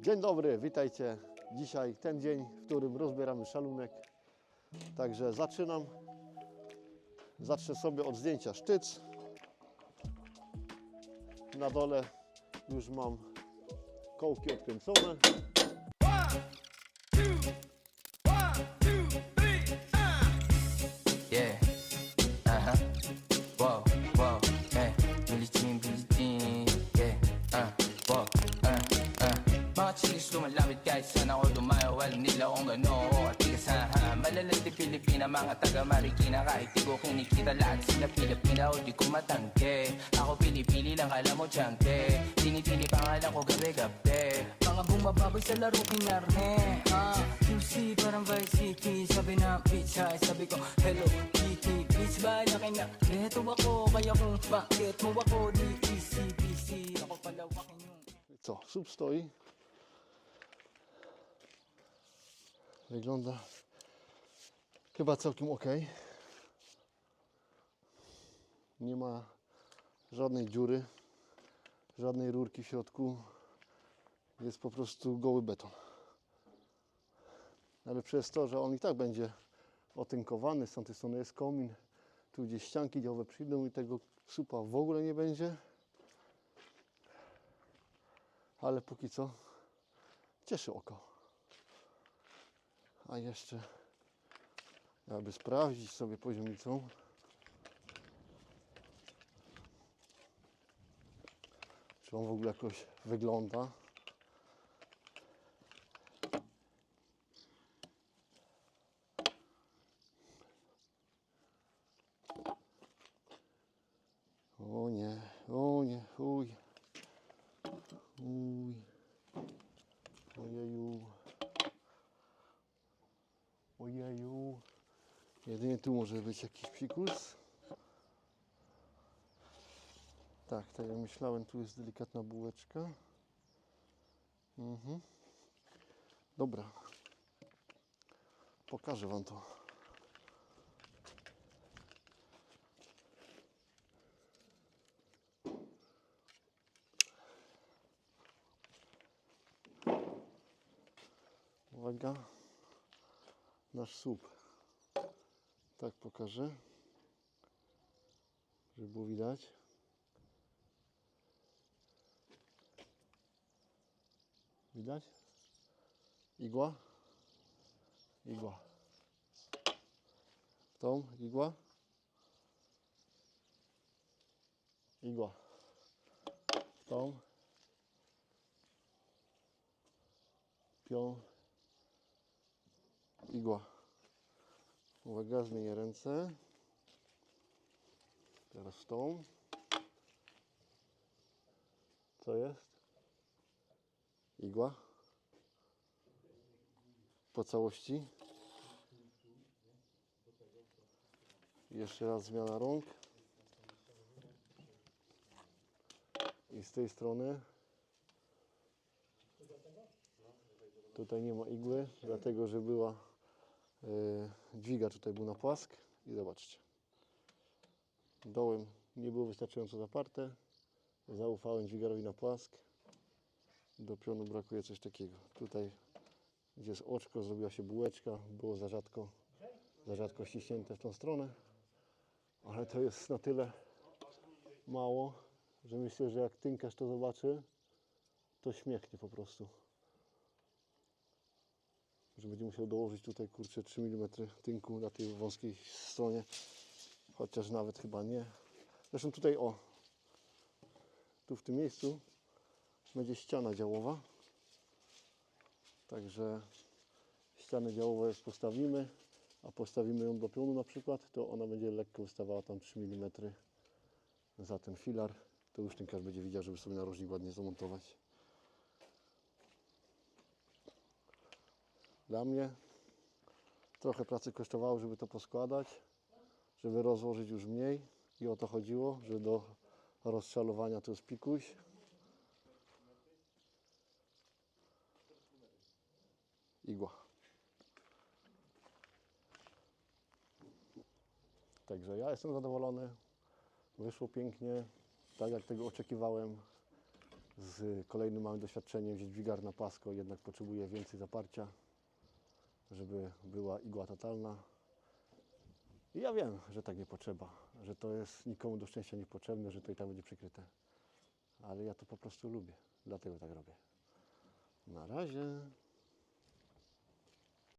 Dzień dobry, witajcie. Dzisiaj ten dzień, w którym rozbieramy szalunek. Także zaczynam. Zacznę sobie od zdjęcia sztyc. Na dole już mam kołki odkręcone. Yeah. Chicks lumalapit kahit saan ako dumayo Alam nila kung ano. Ako at tigasahan Malalang di Pilipina, mga taga Marikina Kahit di ko kinikita lahat sila Pilipina O di ko matangke. Ako pili-pili lang alam mo tiyangke. Tinitili pangalan ko gabi-gabi. Mga bumababoy sa laro kinarne. Ah, QC parang Vice City. Sabi na bitch hi, sabi ko hello kitty Bitch ba laki na. Leto ako, kaya kung bakit mo ako di easy busy Ako palawakin yung Co, słup Wygląda chyba całkiem ok. Nie ma żadnej dziury, żadnej rurki w środku. Jest po prostu goły beton. Ale przez to, że on i tak będzie otynkowany, z tamtej strony jest komin, tu gdzieś ścianki działowe przyjdą i tego supa w ogóle nie będzie. ale póki co cieszy oko. A jeszcze, aby sprawdzić sobie poziomicą, czy on w ogóle jakoś wygląda. O nie, o nie, uj. Uj. Ojeju. Ojeju. Tu może być jakiś psikus. Tak, tak jak myślałem, tu jest delikatna bułeczka. Mhm. Dobra. Pokażę Wam to. Uwaga. Nasz słup. Tak pokażę. Żeby było widać. Widać? Igła? Igła. Tą igła? Igła. Tą. Pią. Igła. Uwaga, zmienię ręce. Teraz tą. Co jest? Igła. Po całości. Jeszcze raz zmiana rąk. I z tej strony. Tutaj nie ma igły, dlatego że była dźwigacz tutaj był na płask i zobaczcie. Dołem nie było wystarczająco zaparte. Zaufałem dźwigarowi na płask. Do pionu brakuje coś takiego. Tutaj, gdzie jest oczko, zrobiła się bułeczka. Było za rzadko, za rzadko ściśnięte w tą stronę. Ale to jest na tyle mało, że myślę, że jak tynkarz to zobaczy, to śmiechnie po prostu że będzie musiał dołożyć tutaj kurczę 3 mm tynku na tej wąskiej stronie. Chociaż nawet chyba nie. Zresztą tutaj o tu w tym miejscu będzie ściana działowa. Także ścianę działową jak postawimy a postawimy ją do pionu na przykład to ona będzie lekko wystawała tam 3 mm za ten filar. To już tynkarz będzie widział żeby sobie narożnik ładnie zamontować Dla mnie trochę pracy kosztowało, żeby to poskładać, żeby rozłożyć już mniej i o to chodziło, że do rozszalowania to jest pikuś. Igła. Także ja jestem zadowolony. Wyszło pięknie, tak jak tego oczekiwałem. z kolejnym małym doświadczeniem, gdzie dźwigar na płasko jednak potrzebuje więcej zaparcia, żeby była igła totalna. I ja wiem, że tak nie potrzeba, że to jest nikomu do szczęścia niepotrzebne, że to i tak będzie przykryte. Ale ja to po prostu lubię, dlatego tak robię. Na razie.